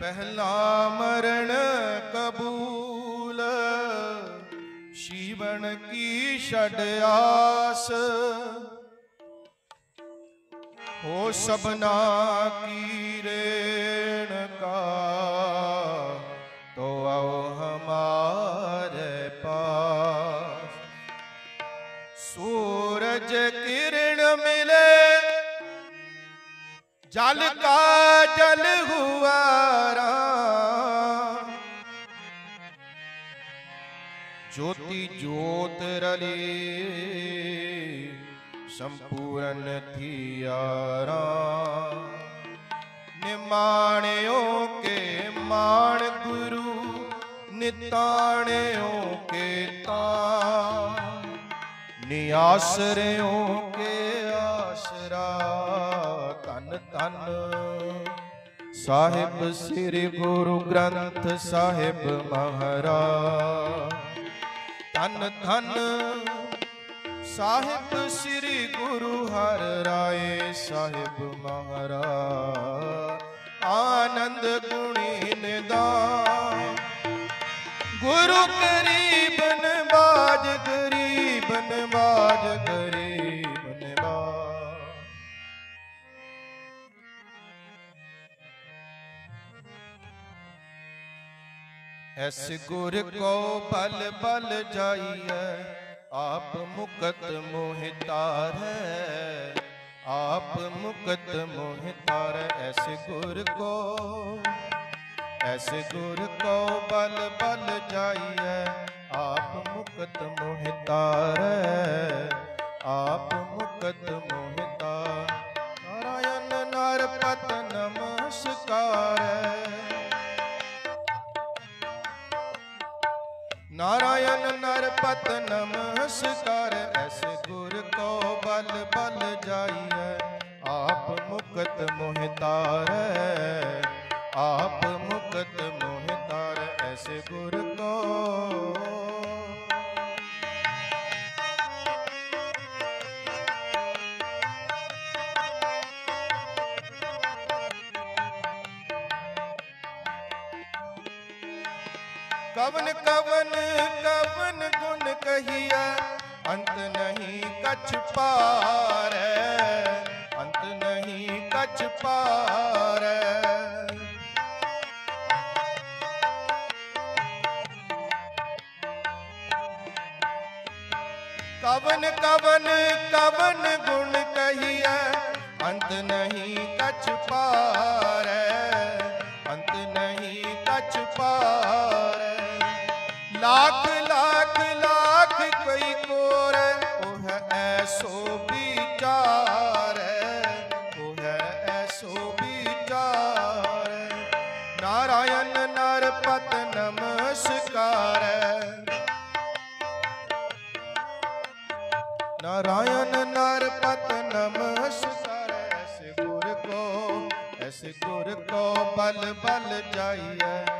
ਪਹਿਲਾ ਮਰਨ ਕਬੂਲ ਸ਼ੀਵਨ ਕੀ ਛੜ ਆਸ। ਹੋ ਸਬਨਾ ਕੀ ਰੇ जल का जल हुआ राम ज्योति ज्योत रली संपूर्ण थिया राम निमाणियों के माण गुरु निताणियों के तान नियासरों के आसरा ਧੰਨ। ਸਾਹਿਬ ਸ੍ਰੀ ਗੁਰੂ ਗ੍ਰੰਥ ਸਾਹਿਬ ਮਹਾਰਾਜ। ਧੰਨ ਧੰਨ। ਸਾਹਿਬ ਸ੍ਰੀ ਗੁਰੂ ਹਰ ਰਾਏ ਸਾਹਿਬ ਮਹਾਰਾਜ। ਆਨੰਦ ਗੁਣੀਨ ਦਾ ਗੁਰੂ ਕਰੀਬਨ ਬਾਜ ਗਰੀਬਨ ਬਾਜ ਗਰੀ ਐਸ ਗੁਰ ਕੋ ਬਲ ਬਲ ਜਾਈਐ, ਆਪ ਮੁਕਤ ਮੋਹ ਤਾਰੈ। ਆਪ ਮੁਕਤ ਮੋਹਿ ਤਾਰੈ ਐਸ ਗੁਰ ਕੋ। ਐਸ ਗੁਰ ਕੋ ਬਲ ਬਲ ਜਾਈਐ, ਆਪ ਮੁਕਤ ਮੋਹ ਤਾਰੈ। ਆਪ ਮੁਕਤ ਮੋਹ ਨਾਰਾਇਣ ਨਰਪਤ ਨਮਸਕਾਰ ਐਸ ਗੁਰ ਕੋ ਬਲ ਬਲ ਜਾਈਐ। ਆਪ ਮੁਕਤ ਮੋਹਿ ਤਾਰੈ, ਆਪ ਮੁਕਤ ਮੋਹਿ ਤਾਰੈ ਐਸ ਗੁਰ ਕੋ ਕਵਨ ਕਵਨ ਕਵਨ ਗੁਣ ਕਹੀਐ। ਅੰਤ ਨਹੀਂ ਕਛ ਪਾਰੈ ਅੰਤ ਨਹੀਂ ਕਛ ਪਾਰੈ ਕਵਨ ਕਵਨ ਕਵਨ ਗੁਣ ਕਹੀਐ। ਅੰਤ ਨਹੀਂ ਲੱਖ ਲੱਖ ਲੱਖ ਕੋਈ ਕੋਰੈ ਉਹ ਹੈ ਐਸੋ ਵਿਚਾਰੈ ਉਹ ਹੈ ਐਸੋ ਵਿਚਾਰੈ ਨਾਰਾਇਣ ਨਰਪਤ ਨਮਸਕਾਰੈ ਨਾਰਾਇਣ ਨਰਪਤ ਨਮਸਕਾਰ ਐਸੇ ਗੁਰ ਕੋ, ਐਸੇ ਗੁਰ ਕੋ ਬਲ ਬਲ ਜਾਈਐ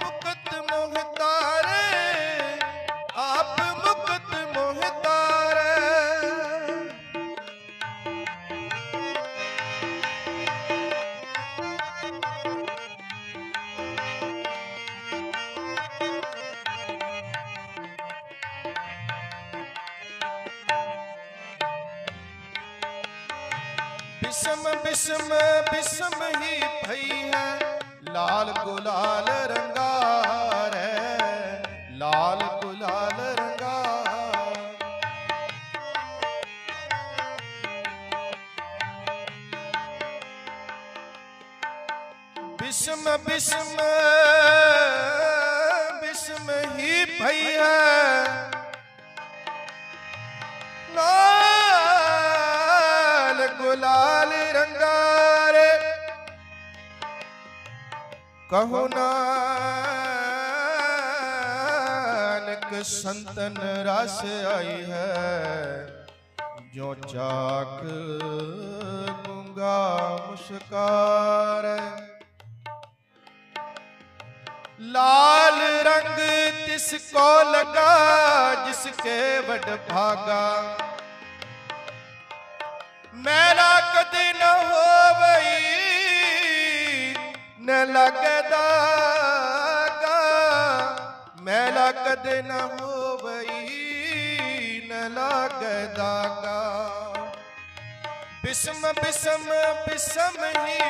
ਬਿਸਮ ਬਿਸਮ ਬਿਸਮ ਹੀ ਭਈ ਹੈ ਲਾਲ ਗੁਲਾਲ ਰੰਗਾਰੇ ਕਹੋ ਨਾਨਕ ਸੰਤਨ ਰਸ ਆਈ ਹੈ ਜੋ ਚਾਕ ਗੁੰਗਾ ਮੁਸਕਾਰ ਲਾਲ ਰੰਗ ਤਿਸ ਕੋ ਲਗਾ, ਜਿਸ ਕੇ ਵਡ ਭਾਗਾ। ਮੈਲਾ ਕਦੇ ਨ ਹੋਵਈ, ਨ ਲੱਗਦਾ ਮੈਲਾ ਕਦੇ ਨ ਹੋਵਈ, ਨ ਲੱਗਦਾ ਬਿਸਮ ਬਿਸਮ ਬਿਸਮ ਹੀ।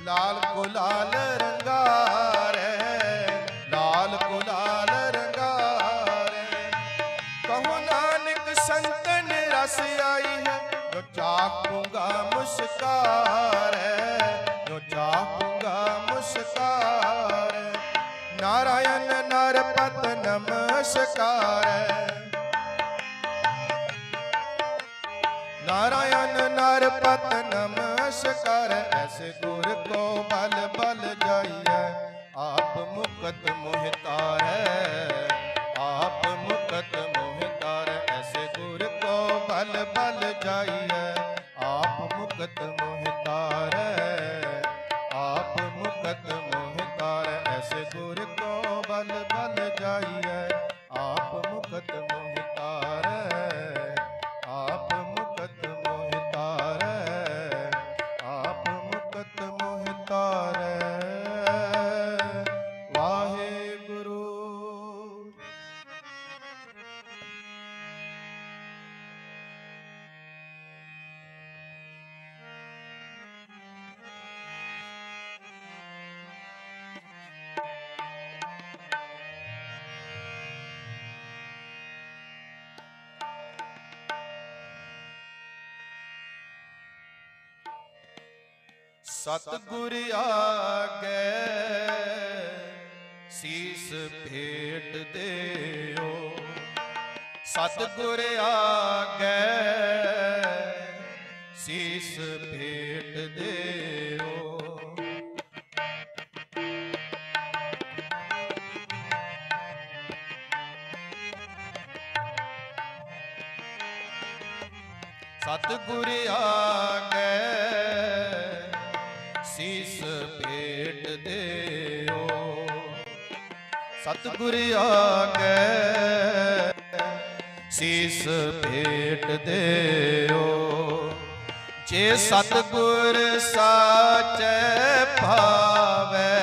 ਪਈ ਹੈ ਲਾਲ ਗੁਲਾਲ ਰੰਗਾਰੇ ਲਾਲ ਗੁਲਾਲ ਰੰਗਾਰੇ ਕਹੋ ਨਾਨਕ ਸੰਤਨ ਰਸ ਆਈ ਹੈ, ਜੋ ਚਾਹੂੰਗਾ ਮੁਸਕਾਰ ਜੋ ਚਾਹੂੰਗਾ ਮੁਸਕਾਰ ਨਾਰਾਇਣ ਨਰਪਤ ਨਮਸਕਾਰ ਨਾਰਾਇਣ ਨਰਪਤ ਨਮਸਕਾਰ ਐਸੇ ਗੁਰ ਕੋ ਬਲ ਬਲ ਜਾਈਐ ਆਪ ਮੁਕਤ ਮੋਹਿਤਾਰੈ ਸਤਿਗੁਰ ਆਗੇ ਸੀਸ ਭੇਟ ਦਿਓ। ਸਤਿਗੁਰ ਆਗੇ ਸੀਸ ਭੇਟ ਦਿਓ। ਸਤਿਗੁਰ ਆਗੇ ਸਤਿਗੁਰ ਆਗੇ ਸੀਸ ਭੇਟ ਦਿਓ। ਜੇ ਸਤਿਗੁਰ ਸਾਚੈ ਭਾਵੈ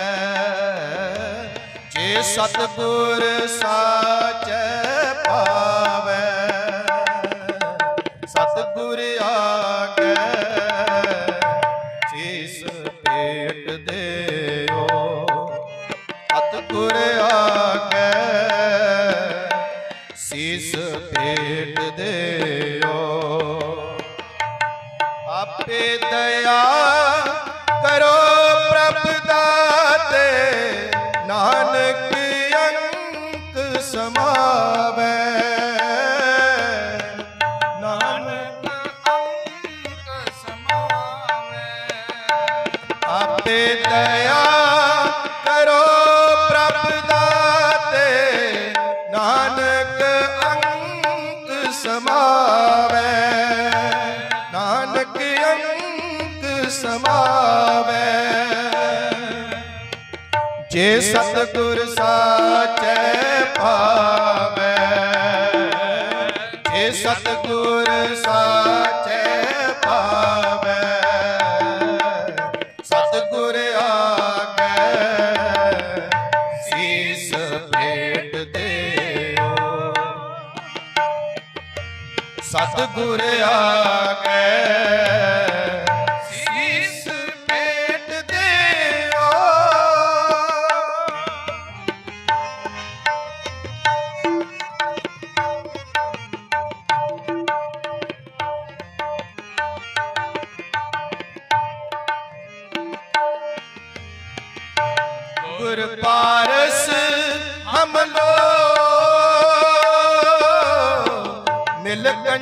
ਜੇ ਸਤਿਗੁਰ ਸਾਚੈ ਜੇ ਸਤਿਗੁਰ ਸਾਚੈ ਭਾਵੈ, ਜੇ ਸਤਿਗੁਰ ਸਾਚੈ ਭਾਵੈ, ਸਤਿਗੁਰ ਆਗੇ ਸੀਸ ਭੇਟ ਦਿਓ। ਸਤਿਗੁਰ ਆਗੇ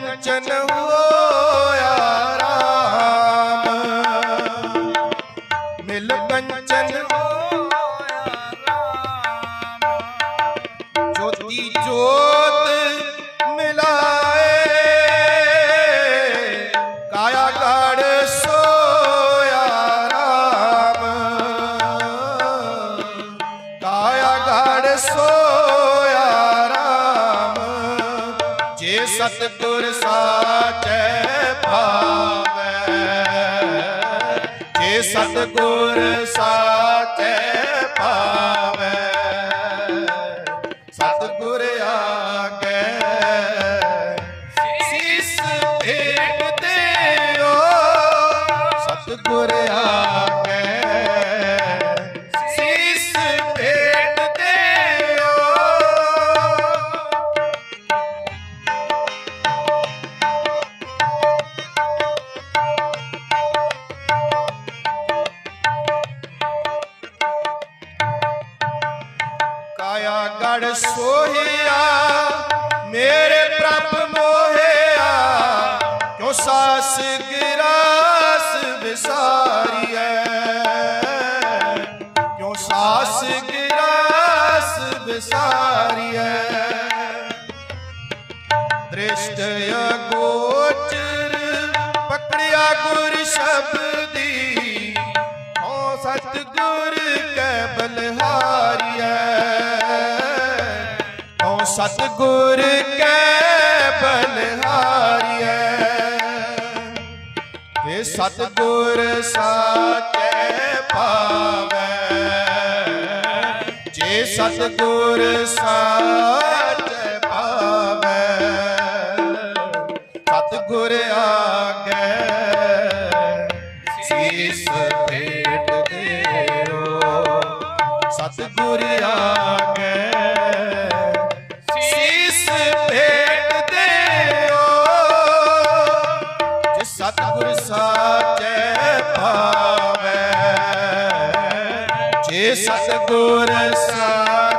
ਵਚਨ ਹੋਇਆ सरसा ਤੇ ਸਤਗੁਰ ਸਾਚੇ ਜੇ ਸਤਗੁਰ ਸਾਚੇ ਪਾਵੇ ਸਤਗੁਰ ਭੇਟ ਦੇਓ ਸਤਗੁਰ segurança.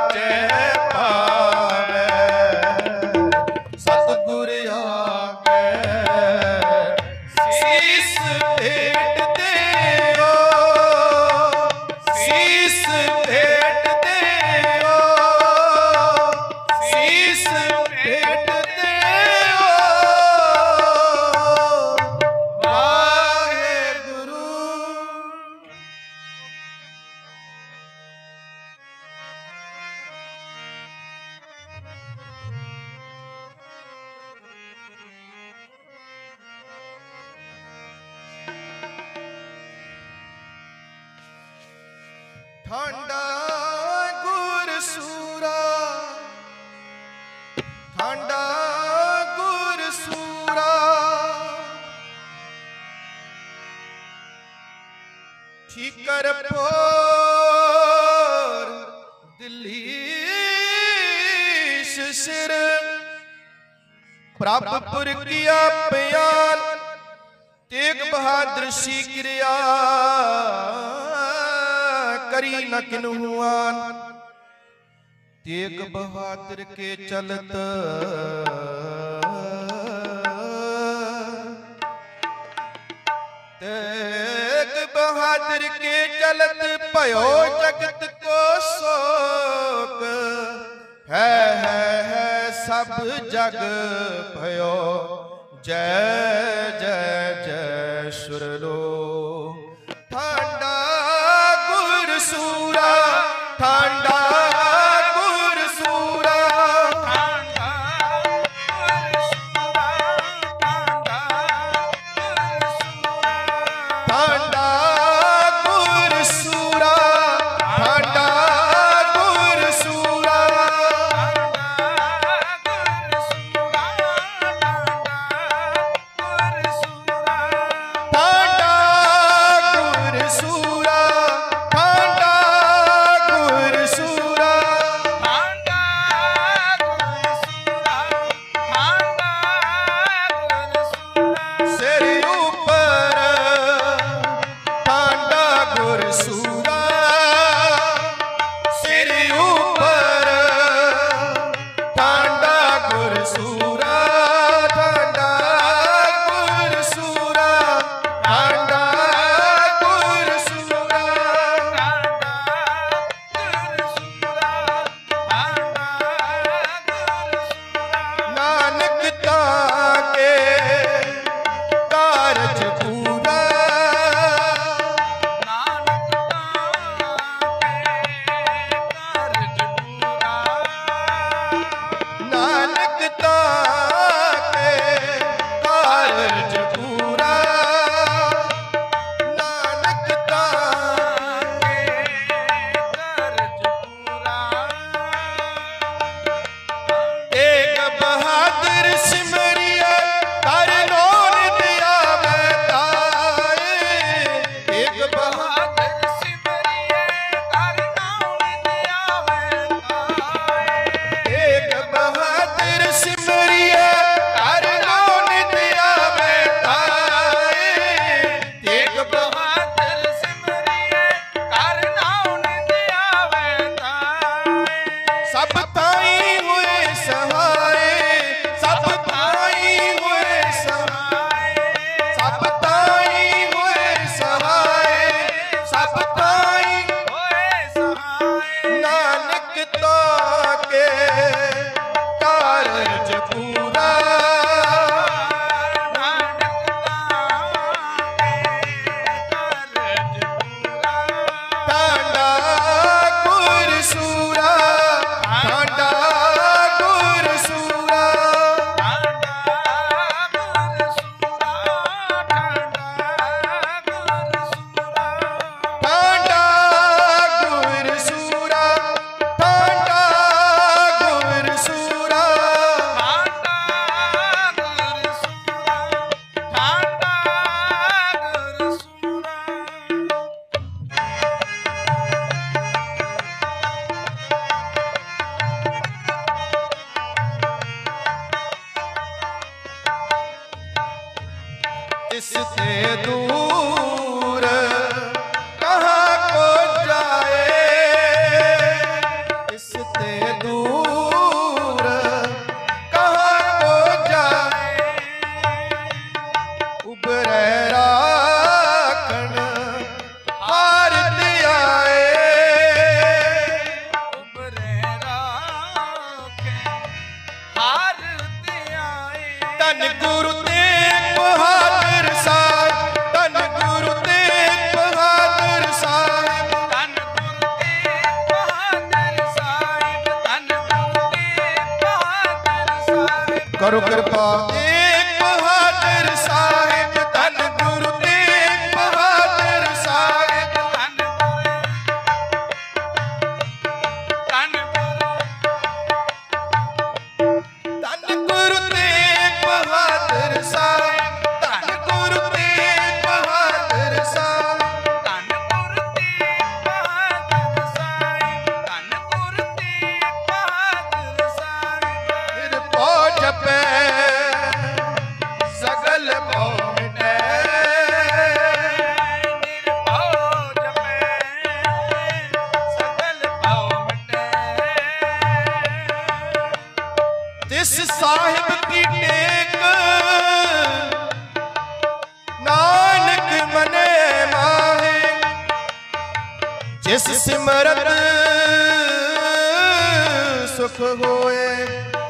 करी न किनुआन तेग बहादुर के चलत तेग बहादुर के चलत भयो जगत को शोक है है है सब जग भयो जय जय जय सुरलोक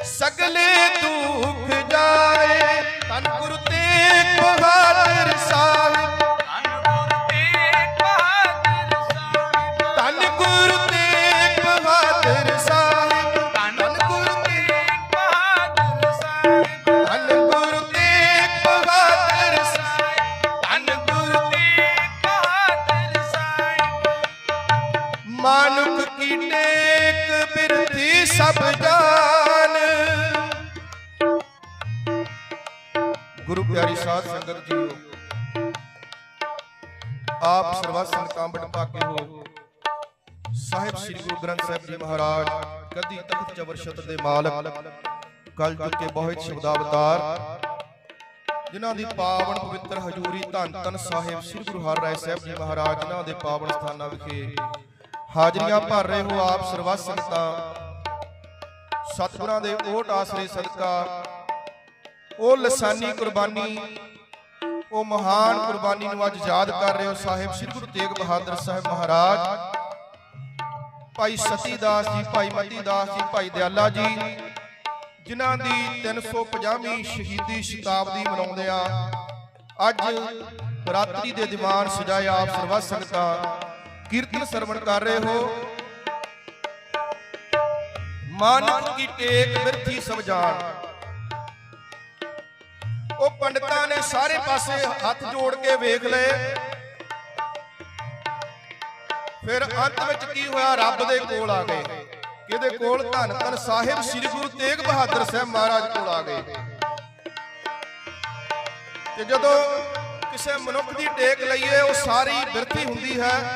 ਸਗਲੇ ਦੁਖ ਜਾਏ। ਤਨ ਗੁਰੂ ਤੇਗ ਬਹਾਦਰ ਸਾਹਿਬ। ਸਾਧ ਸੰਗਤ ਜੀਓ। ਆਪ ਸਰਵਸਨ ਕਾਂਬੜ ਪਾਕੇ ਹੋ। ਸਾਹਿਬ ਸ੍ਰੀ ਗੁਰੂ ਗ੍ਰੰਥ ਸਾਹਿਬ ਜੀ ਮਹਾਰਾਜ, ਕਦੀ ਤਖਤ ਚਵਰ ਛਤਰ ਦੇ ਮਾਲਕ, ਕਲ ਜੁਗ ਬਹੁਤ ਸ਼ਬਦਾਵਤਾਰ, ਜਿਨ੍ਹਾਂ ਦੀ ਪਾਵਨ ਪਵਿੱਤਰ ਹਜ਼ੂਰੀ ਧੰਨ ਧੰਨ ਸਾਹਿਬ ਸ੍ਰੀ ਗੁਰੂ ਹਰਿਰਾਏ ਸਾਹਿਬ ਜੀ ਮਹਾਰਾਜ, ਜਿਨ੍ਹਾਂ ਦੇ ਪਾਵਨ ਸਥਾਨਾਂ ਵਿਖੇ ਹਾਜ਼ਰੀਆਂ ਭਰ ਰਹੇ ਹੋ ਆਪ ਸਰਬੱਤ ਸੰਗਤਾਂ। ਸਤਿਗੁਰਾਂ ਦੇ ਓਟ ਆਸਰੇ ਸਦਕਾ ਉਹ ਲਸਾਨੀ ਕੁਰਬਾਨੀ, ਉਹ ਮਹਾਨ ਕੁਰਬਾਨੀ ਨੂੰ ਅੱਜ ਯਾਦ ਕਰ ਰਹੇ ਹੋ ਸਾਹਿਬ ਸ੍ਰੀ ਗੁਰੂ ਤੇਗ ਬਹਾਦਰ ਸਾਹਿਬ ਮਹਾਰਾਜ। ਭਾਈ ਸਤੀ ਦਾਸ ਜੀ, ਭਾਈ ਮਤੀ ਦਾਸ ਜੀ, ਭਾਈ ਦਿਆਲਾ ਜੀ, ਜਿਨ੍ਹਾਂ ਦੀ 350ਵੀਂ ਸ਼ਹੀਦੀ ਸ਼ਤਾਬਦੀ ਮਨਾਉਂਦੇ ਆ। ਅੱਜ ਰਾਤਰੀ ਦੇ ਦੀਵਾਨ ਸਜਾਏ ਆਪ ਸਰਬੱਤ ਸੰਗਤਾਂ ਕੀਰਤਨ ਸਰਵਣ ਕਰ ਰਹੇ ਹੋ। ਮਾਨਕ ਕੀ ਟੇਕ ਬਿਰਥੀ ਸਭ ਉਹ ਪੰਡਤਾਂ ਨੇ ਸਾਰੇ ਪਾਸੇ ਹੱਥ ਜੋੜ ਕੇ ਵੇਖ ਲਏ। ਫਿਰ ਅੰਤ ਵਿੱਚ ਕੀ ਹੋਇਆ? ਰੱਬ ਦੇ ਕੋਲ ਆ ਗਏ। ਕਿਹਦੇ ਕੋਲ? ਧੰਨ ਧੰਨ ਸਾਹਿਬ ਸ੍ਰੀ ਗੁਰੂ ਤੇਗ ਬਹਾਦਰ ਸਾਹਿਬ ਮਹਾਰਾਜ ਕੋਲ ਆ ਗਏ। ਤੇ ਜਦੋਂ ਕਿਸੇ ਮਨੁੱਖ ਦੀ ਟੇਕ ਲਈਏ, ਉਹ ਸਾਰੀ ਬਿਰਥੀ ਹੁੰਦੀ ਹੈ।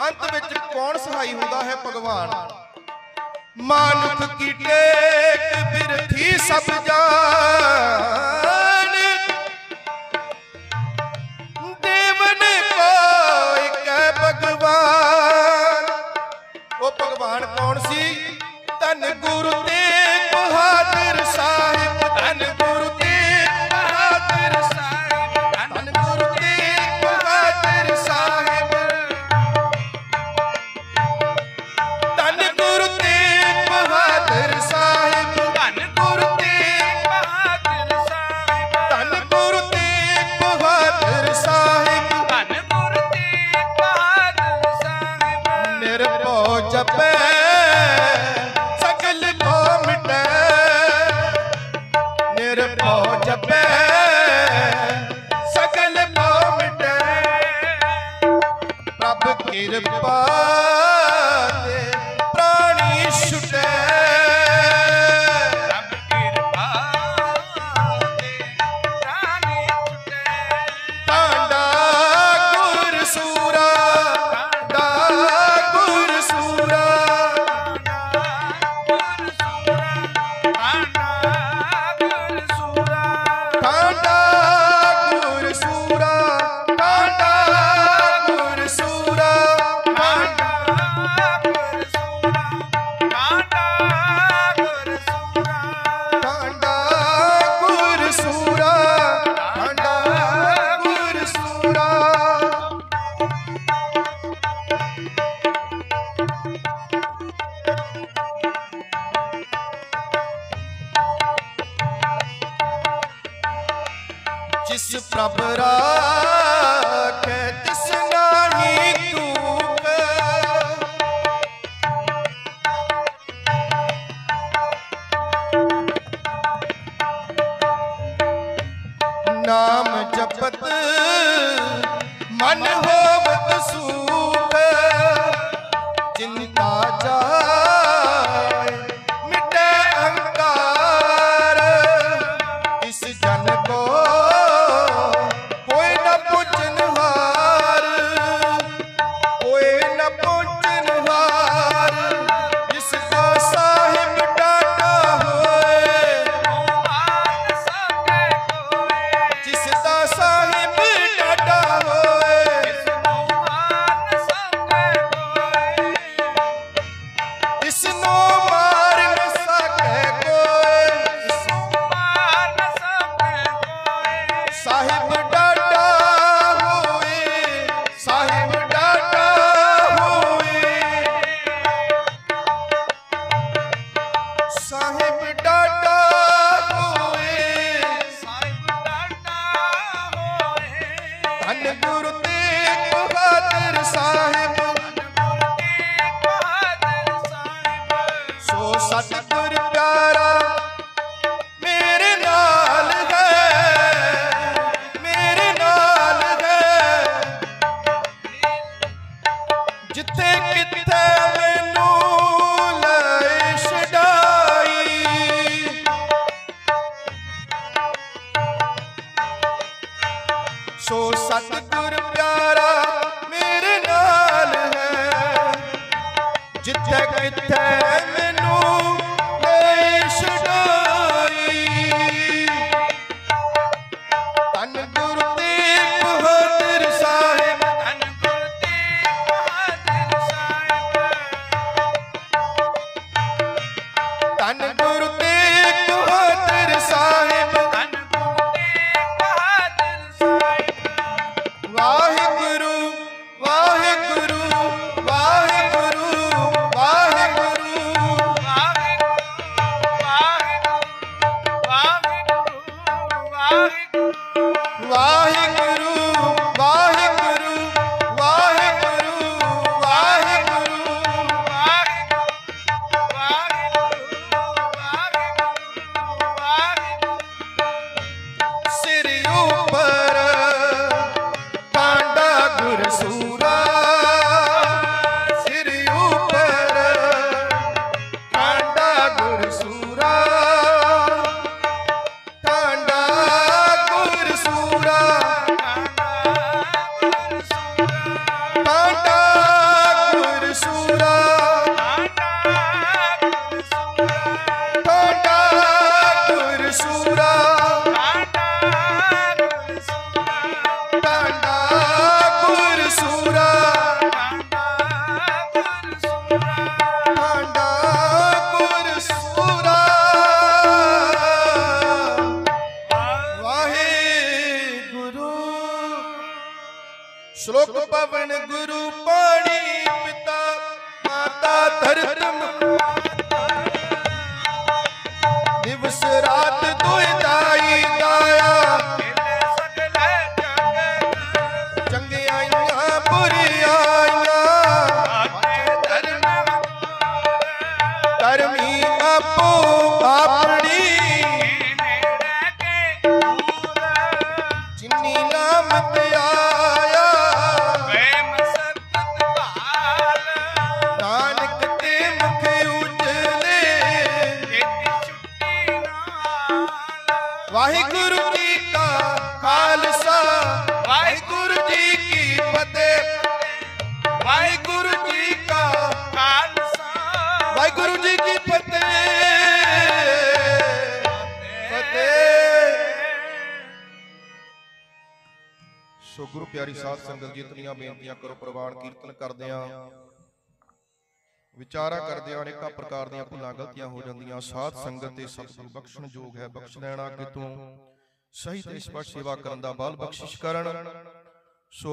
ਅੰਤ ਵਿੱਚ ਕੌਣ ਸਹਾਈ ਹੁੰਦਾ ਹੈ? ਭਗਵਾਨ। ਮਾਨੁਖ ਕੀ ਟੇਕ ਬਿਰਥੀ ਸਭ ਜਾਨ ਦੇਵਨ ਕੋਈ ਕੈ ਭਗਵਾਨ। ਉਹ ਭਗਵਾਨ ਕੌਣ ਸੀ? ਧੰਨ ਗੁਰੂ ਤੇਗ ਬਹਾਦਰ ਸਾਹਿਬ। ਧੰਨ ਗੁਰੂ तेरे पहुँच पे ਪਵਨ ਗੁਰੂ ਪਾਣੀ ਪਿਤਾ ਮਾਤਾ ਧਰਤਮ ਵਾਹਿਗੁਰੂ ਜੀ ਕਾ ਖਾਲਸਾ, ਵਾਹਿਗੁਰੂ ਜੀ ਕੀ ਫਤਿਹ। ਵਾਹਿਗੁਰੂ ਜੀ ਕਾ ਵਾਹਿਗੁਰੂ ਜੀ ਕੀ ਫਤਿਹ ਫਤਿਹ। ਸੋ ਗੁਰੂ ਪਿਆਰੀ ਸਾਧ ਸੰਗਤ ਜੀ, ਇਤਨੀਆਂ ਬੇਨਤੀਆਂ ਕਰੋ, ਪ੍ਰਵਾਨ ਕੀਰਤਨ ਕਰਦੇ ਆਂ। ਵਿਚਾਰਾ ਕਰਦਿਆਂ ਅਨੇਕਾਂ ਪ੍ਰਕਾਰ ਦੀਆਂ ਭੁੱਲਾਂ ਗਲਤੀਆਂ ਹੋ ਜਾਂਦੀਆਂ। ਸਾਧ ਸੰਗਤ ਤੇ ਸਤਿਗੁਰੂ ਬਖਸ਼ਣ ਯੋਗ ਹੈ, ਬਖਸ਼ ਲੈਣਾ ਕਿ ਤੂੰ ਸਹੀ ਤੇ ਸਪਸ਼ਟ ਸੇਵਾ ਕਰਨ ਦਾ ਬਲ ਬਖਸ਼ਿਸ਼ ਕਰਨ। ਸੋ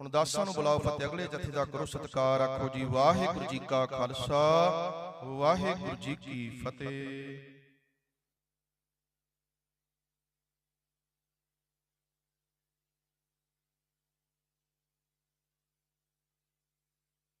ਹੁਣ ਦਾਸਾਂ ਨੂੰ ਬੁਲਾਓ, ਫਤਿਹ। ਅਗਲੇ ਜਥੇ ਦਾ ਕਰੋ ਸਤਿਕਾਰ ਆਖੋ ਜੀ। ਵਾਹਿਗੁਰੂ ਜੀ ਕਾ ਖਾਲਸਾ, ਵਾਹਿਗੁਰੂ ਜੀ ਕੀ ਫਤਿਹ।